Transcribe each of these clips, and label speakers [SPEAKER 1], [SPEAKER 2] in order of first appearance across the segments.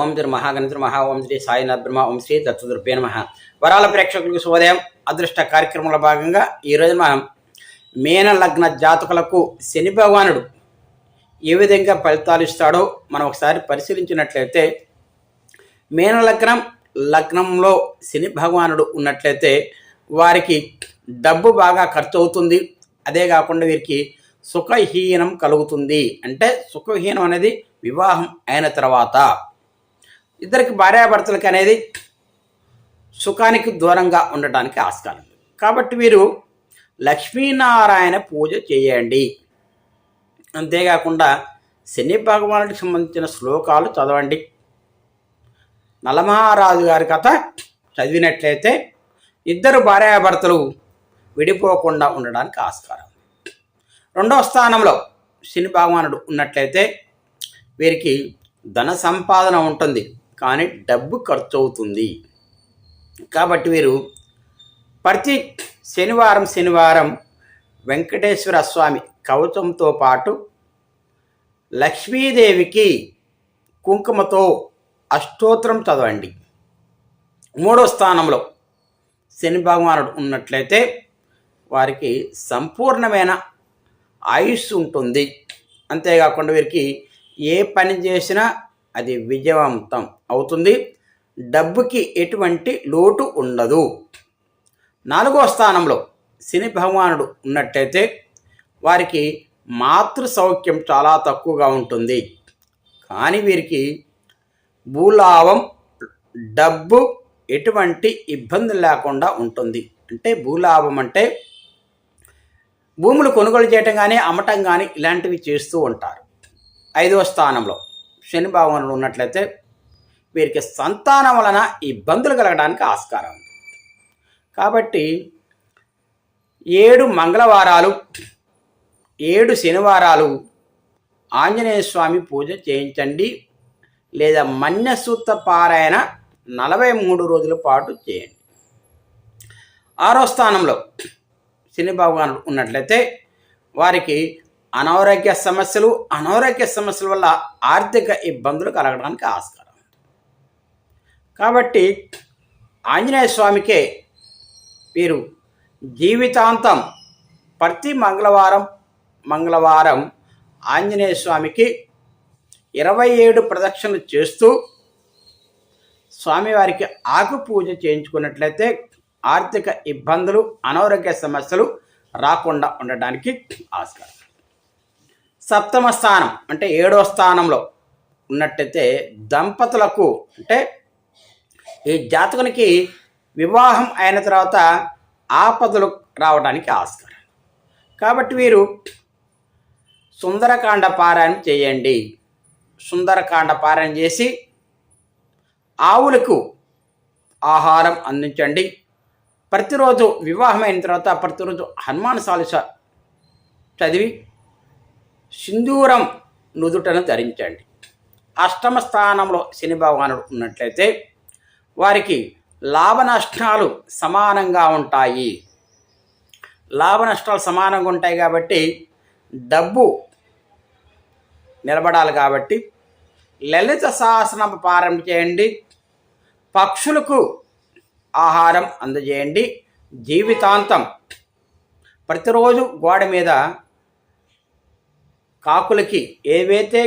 [SPEAKER 1] ఓం శ్రీ మహాగణిత మహా ఓం శ్రీ సాయినాథ్ బ్రహ్మ ఓం శ్రీ దత్తదుర్భే నమ. వరాల ప్రేక్షకులకు శుభోదయం. అదృష్ట కార్యక్రమంలో భాగంగా ఈరోజు మనం మేన లగ్న జాతకులకు శని భగవానుడు ఏ విధంగా ఫలితాలు ఇస్తాడో మనం ఒకసారి పరిశీలించినట్లయితే మేన లగ్నం లగ్నంలో శని భగవానుడు ఉన్నట్లయితే వారికి డబ్బు బాగా ఖర్చు అవుతుంది. అదే కాకుండా వీరికి సుఖహీనం కలుగుతుంది. అంటే సుఖహీనం అనేది వివాహం అయిన తర్వాత. ఇద్దరికి భార్యాభర్తలకి అనేది సుఖానికి దూరంగా ఉండటానికి ఆస్కారం. కాబట్టి వీరు లక్ష్మీనారాయణ పూజ చేయండి. అంతేకాకుండా శని భగవానుడికి సంబంధించిన శ్లోకాలు చదవండి. నలమహారాజు గారి కథ చదివినట్లయితే ఇద్దరు భార్యాభర్తలు విడిపోకుండా ఉండడానికి ఆస్కారం. రెండవ స్థానంలో శని భగవానుడు ఉన్నట్లయితే వీరికి ధన సంపాదన ఉంటుంది. కానీ డబ్బు ఖర్చు అవుతుంది కాబట్టి వీరు ప్రతి శనివారం శనివారం వెంకటేశ్వర స్వామి కవచంతో పాటు లక్ష్మీదేవికి కుంకుమతో అష్టోత్తరం చదవండి. మూడో స్థానంలో శని భగవానుడు ఉన్నట్లయితే వారికి సంపూర్ణమైన ఆయుష్ ఉంటుంది. అంతేకాకుండా వీరికి ఏ పని చేసినా అది విజయవంతం అవుతుంది. డబ్బుకి ఎటువంటి లోటు ఉండదు. నాలుగో స్థానంలో శని భగవానుడు ఉన్నట్టయితే వారికి మాతృ సౌఖ్యం చాలా తక్కువగా ఉంటుంది. కానీ వీరికి భూలాభం డబ్బు ఎటువంటి ఇబ్బంది లేకుండా ఉంటుంది. అంటే భూలాభం అంటే భూములు కొనుగోలు చేయటం కానీ అమ్మటం కానీ ఇలాంటివి చేస్తూ ఉంటారు. ఐదవ స్థానంలో శని భావనలు ఉన్నట్లయితే వీరికి సంతానం వలన ఇబ్బందులు కలగడానికి ఆస్కారం. ఉంది కాబట్టి ఏడు మంగళవారాలు ఏడు శనివారాలు ఆంజనేయ స్వామి పూజ చేయించండి లేదా మన్యసూత్ర పారాయణ నలభై మూడు రోజుల పాటు చేయండి. ఆరో స్థానంలో శని భగవానుడు ఉన్నట్లయితే వారికి అనారోగ్య సమస్యలు అనారోగ్య సమస్యల వల్ల ఆర్థిక ఇబ్బందులు కలగడానికి ఆస్కారం. కాబట్టి ఆంజనేయ స్వామికే వీరు జీవితాంతం ప్రతి మంగళవారం మంగళవారం ఆంజనేయ స్వామికి ఇరవై ఏడు ప్రదక్షిణలు చేస్తూ స్వామివారికి ఆకు పూజ చేయించుకున్నట్లయితే ఆర్థిక ఇబ్బందులు అనారోగ్య సమస్యలు రాకుండా ఉండడానికి ఆస్కారం. సప్తమ స్థానం అంటే ఏడో స్థానంలో ఉన్నట్టయితే దంపతులకు అంటే ఈ జాతకునికి వివాహం అయిన తర్వాత ఆపదలు రావడానికి ఆస్కారం. కాబట్టి వీరు సుందరకాండ పారాయణ చేయండి. సుందరకాండ పారాయణ చేసి ఆవులకు ఆహారం అందించండి. ప్రతిరోజు వివాహమైన తర్వాత ప్రతిరోజు హనుమాన్ సాలిస చదివి సింధూరం నుదుటను ధరించండి. అష్టమ స్థానంలో శని భగవానుడు ఉన్నట్లయితే వారికి లాభ నష్టాలు సమానంగా ఉంటాయి. లాభ నష్టాలు సమానంగా ఉంటాయి కాబట్టి డబ్బు నిలబడాలి కాబట్టి లలిత సహస్రనామ పారాయణ చేయండి. పక్షులకు ఆహారం అందజేయండి. జీవితాంతం ప్రతిరోజు గోడ మీద కాకులకి ఏవైతే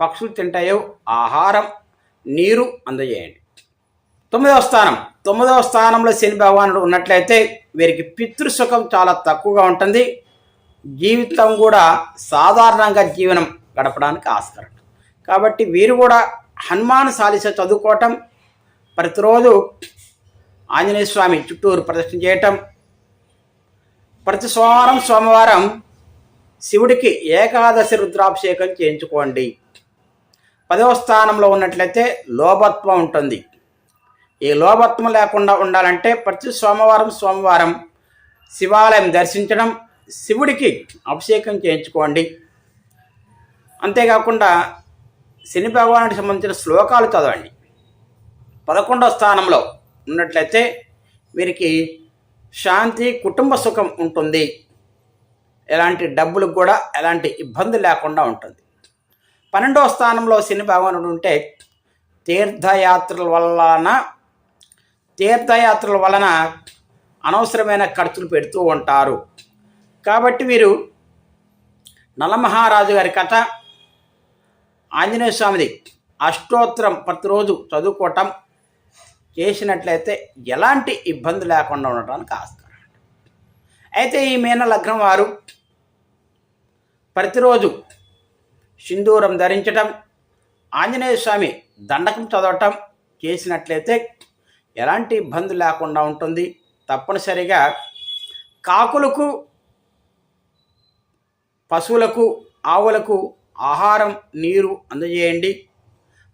[SPEAKER 1] పక్షులు తింటాయో ఆహారం నీరు అందజేయండి. తొమ్మిదవ స్థానం. తొమ్మిదవ స్థానంలో శని భగవానుడు ఉన్నట్లయితే వీరికి పితృసుఖం చాలా తక్కువగా ఉంటుంది. జీవితం కూడా సాధారణంగా జీవనం గడపడానికి ఆస్కారం. కాబట్టి వీరు కూడా హనుమాన్ సాలిస చదువుకోవటం ప్రతిరోజు ఆంజనేయ స్వామి చుట్టూరు ప్రదర్శన చేయటం ప్రతి సోమవారం సోమవారం శివుడికి ఏకాదశి రుద్రాభిషేకం చేయించుకోండి. పదవ స్థానంలో ఉన్నట్లయితే లోభత్వం ఉంటుంది. ఈ లోభత్వం లేకుండా ఉండాలంటే ప్రతి సోమవారం సోమవారం శివాలయం దర్శించడం శివుడికి అభిషేకం చేయించుకోండి. అంతేకాకుండా శని భగవానికి సంబంధించిన శ్లోకాలు చదవండి. పదకొండవ స్థానంలో ఉన్నట్లయితే వీరికి శాంతి కుటుంబ సుఖం ఉంటుంది. ఎలాంటి డబ్బులకు కూడా ఎలాంటి ఇబ్బంది లేకుండా ఉంటుంది. పన్నెండవ స్థానంలో శని భగవానుడు ఉంటే తీర్థయాత్రల వలన తీర్థయాత్రల వలన అనవసరమైన ఖర్చులు పెడుతూ ఉంటారు. కాబట్టి వీరు నలమహారాజు గారి కథ ఆంజనేయ స్వామిది అష్టోత్తరం ప్రతిరోజు చదువుకోవటం చేసినట్లయితే ఎలాంటి ఇబ్బంది లేకుండా ఉండటానికి ఆస్కారం. అయితే ఈ మీన లగ్నం వారు ప్రతిరోజు సింధూరం ధరించటం ఆంజనేయ స్వామి దండకం చదవటం చేసినట్లయితే ఎలాంటి ఇబ్బంది లేకుండా ఉంటుంది. తప్పనిసరిగా కాకులకు పశువులకు ఆవులకు ఆహారం నీరు అందజేయండి.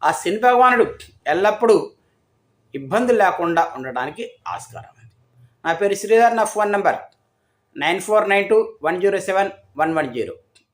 [SPEAKER 1] ఆ శని భగవానుడు ఎల్లప్పుడూ ఇబ్బంది లేకుండా ఉండడానికి ఆస్కారం ఉంది నా పేరు శ్రీధర్ నా phone number nine four nine two one zero seven one one zero.